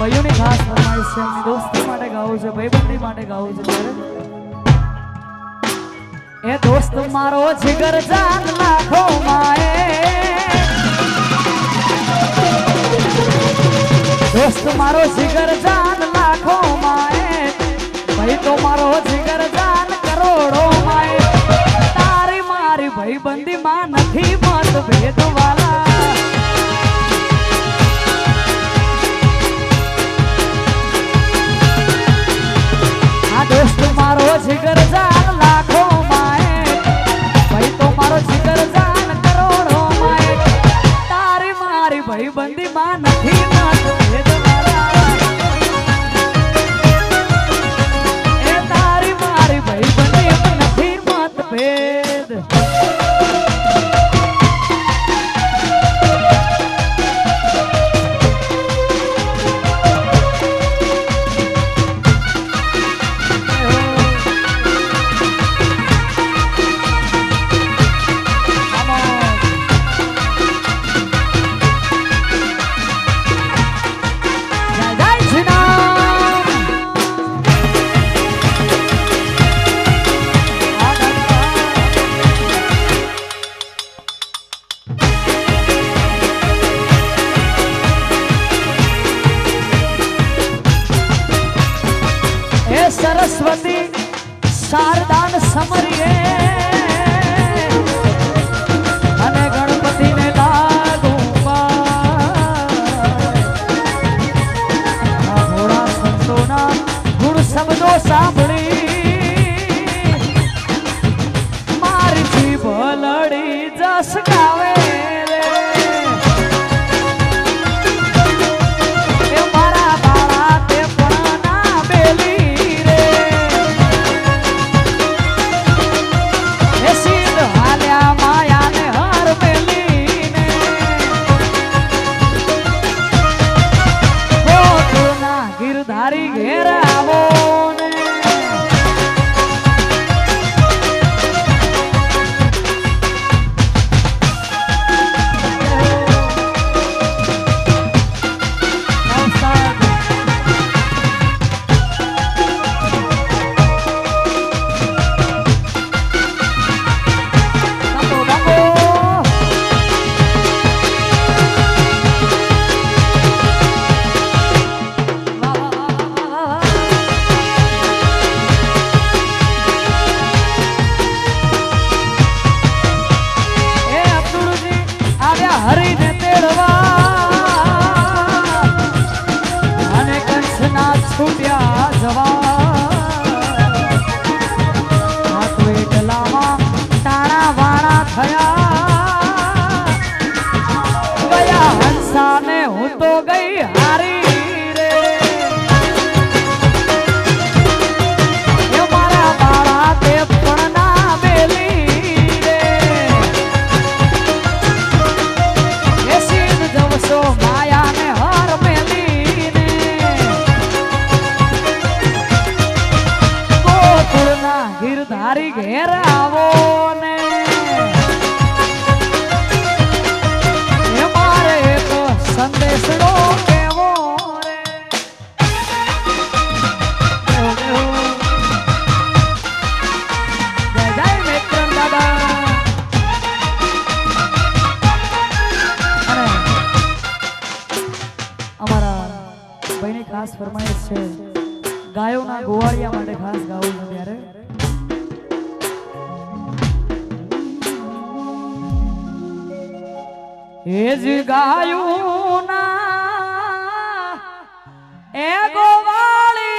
ભાઈઓની ખાસ ફરમાઈશ છે એમની દોસ્તી માટે ગાવું છે ભાઈબંધી માટે ગાવું છે ત્યારે એ દોસ્ત મારો જીગર જાન લાખો માએ. દોસ્ત મારો જીગર જાન દોસ્ત મારો સરસ્વતી શારદાન સમરીએ. ગિરધારી ઘેર આવો. ખાસ ફરમાઈશ છે ગાયોના ગોવાળિયા માટે ખાસ ગાવું છે ત્યારે. એ જ ગાયું ના એ ગોવાળિયા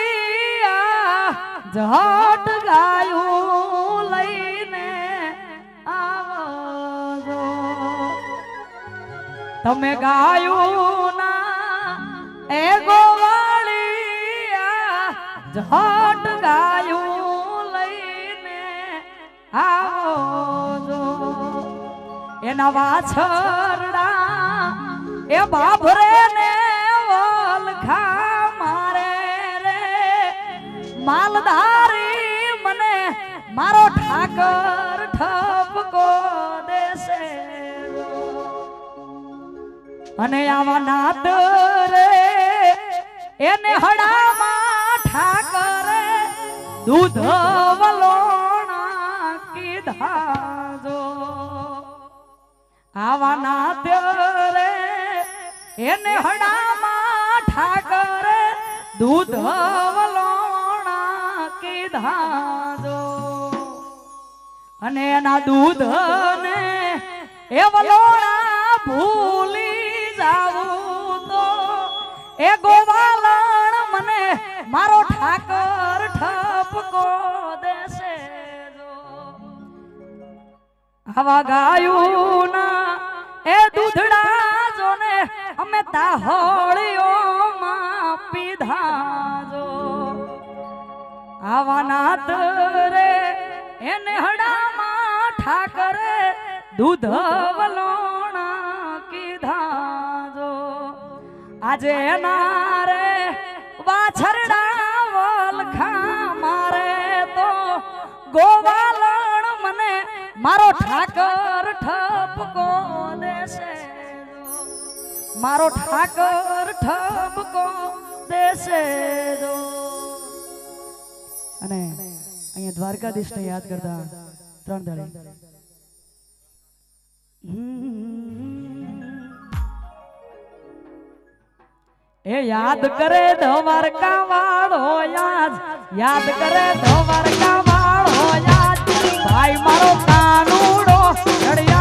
જટ ગાયું લઈને આવજો. તમે ગાયું ના એ ગોવાળિયા જટ ગાયું લઈને આવજો. એના વાછરડા એ બાભરે ને ઓલખા મારે રે. માલધારી મને મારો ઠાકર ઠપકો દેશે. અને આવા નાત રે, એને હડામાં ઠાકરે દૂધ વલોણા કીધા જો. આવા ના રે એને હડામાં ઠાકર દૂધ વલોણા કીધા જો અને એના દૂધ ને એ વલોણા ભૂલી જાવું તો. એ ગોવાલણ મને મારો ઠાકર ઠપકો દેશે આવા ગાયું ના એ દૂધડા અમે તાહોળીઓમાં પીધા જો આવા રે, એને હડામાં ઠાકરે દૂધ વલોણા કીધા જો આજે નારે વાછરડા વલખા મારે તો ગોવાલણ મને મારો ઠાકર ઠપકો દેશે. મારો ઠાકર ઠબકો દેશે અને અહીંયા દ્વારકાધીશને યાદ કરતા ત્રણ દળે એ યાદ કરે દ્વારકા વાળો યાદ યાદ કરે દ્વારકા વાળો યાદ. ભાઈ મારો કાનુડો ચડિયામણો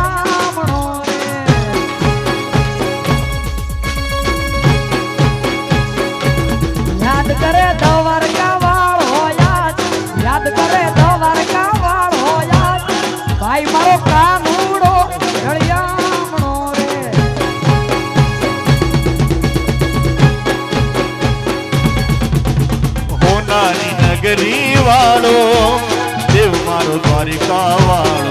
વાળો દેવ મારો દ્વારિકા વાળો